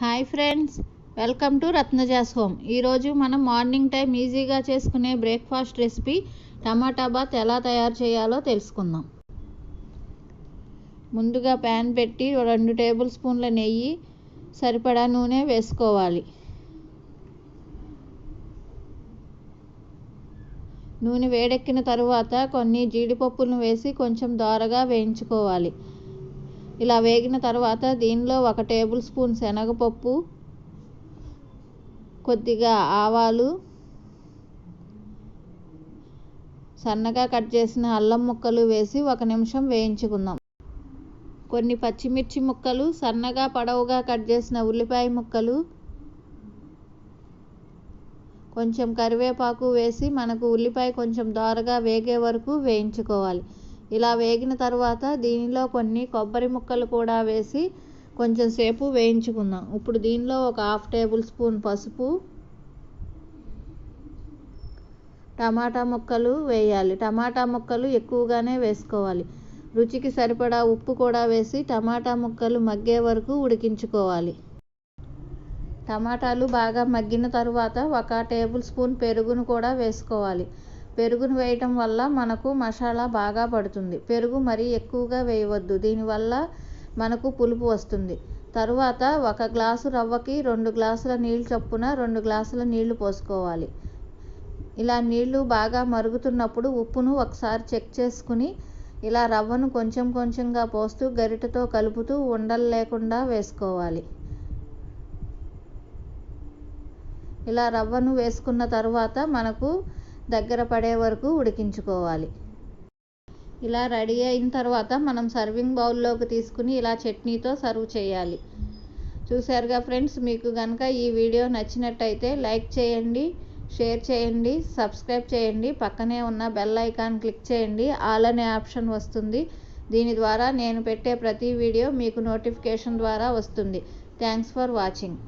Hi friends welcome to Ratnaja's home. ఈరోజు మనం morning time ఈజీగా చేసుకునే బ్రేక్ఫాస్ట్ రెసిపీ టమాటా బాత్ ఎలా తయారు చేయాలో తెలుసుకుందాం. ముందుగా ప్యాన్ పెట్టి రెండు టేబుల్ స్పూన్ల నెయ్యి సరిపడా నూనె వేసుకోవాలి. నూనె వేడెక్కిన తరువాత కొన్ని జీడిపప్పులను వేసి కొంచెం దోరగా వేయించుకోవాలి. ఇలా వేగిన తర్వాత దీనిలో ఒక టేబుల్ స్పూన్ శనగపప్పు కొద్దిగా ఆవాలు సన్నగా కట్ చేసిన అల్లం ముక్కలు వేసి ఒక నిమిషం వేయించుకుందాం. కొన్ని పచ్చిమిర్చి ముక్కలు సన్నగా పొడవుగా కట్ చేసిన ఉల్లిపాయ ముక్కలు కొంచెం కరివేపాకు వేసి మనకు ఉల్లిపాయ కొంచెం దోరగా వేగే వరకు వేయించుకోవాలి. ఇలా వేగిన తర్వాత దీనిలో కొన్ని కొబ్బరి ముక్కలు కూడా వేసి కొంచెం సేపు వేయించుకుందాం. ఇప్పుడు దీనిలో ఒక హాఫ్ టేబుల్ స్పూన్ పసుపు టమాటా ముక్కలు వేయాలి. టమాటా ముక్కలు ఎక్కువగానే వేసుకోవాలి. రుచికి సరిపడా ఉప్పు కూడా వేసి టమాటా ముక్కలు మగ్గే వరకు ఉడికించుకోవాలి. టమాటాలు బాగా మగ్గిన తరువాత ఒక టేబుల్ స్పూన్ పెరుగును కూడా వేసుకోవాలి. పెరుగును వేయటం వల్ల మనకు మసాలా బాగా పడుతుంది. పెరుగు మరీ ఎక్కువగా వేయవద్దు. దీనివల్ల మనకు పులుపు వస్తుంది. తరువాత ఒక గ్లాసు రవ్వకి రెండు గ్లాసుల నీళ్ళు చొప్పున రెండు గ్లాసుల నీళ్ళు పోసుకోవాలి. ఇలా నీళ్ళు బాగా మరుగుతున్నప్పుడు ఉప్పును ఒకసారి చెక్ చేసుకుని ఇలా రవ్వను కొంచెం కొంచెంగా పోస్తూ గరిటతో కలుపుతూ ఉండలు లేకుండా వేసుకోవాలి. ఇలా రవ్వను వేసుకున్న తర్వాత మనకు దగ్గర పడే వరకు ఉడికించుకోవాలి. ఇలా రెడీ అయిన తర్వాత మనం సర్వింగ్ బౌల్లోకి తీసుకుని ఇలా చట్నీతో సర్వ్ చేయాలి. చూసారుగా ఫ్రెండ్స్ మీకు కనుక ఈ వీడియో నచ్చినట్టయితే లైక్ చేయండి షేర్ చేయండి సబ్స్క్రైబ్ చేయండి పక్కనే ఉన్న బెల్ ఐకాన్ క్లిక్ చేయండి ఆల్ అనే ఆప్షన్ వస్తుంది. దీని ద్వారా నేను పెట్టే ప్రతి వీడియో మీకు నోటిఫికేషన్ ద్వారా వస్తుంది. Thanks for watching.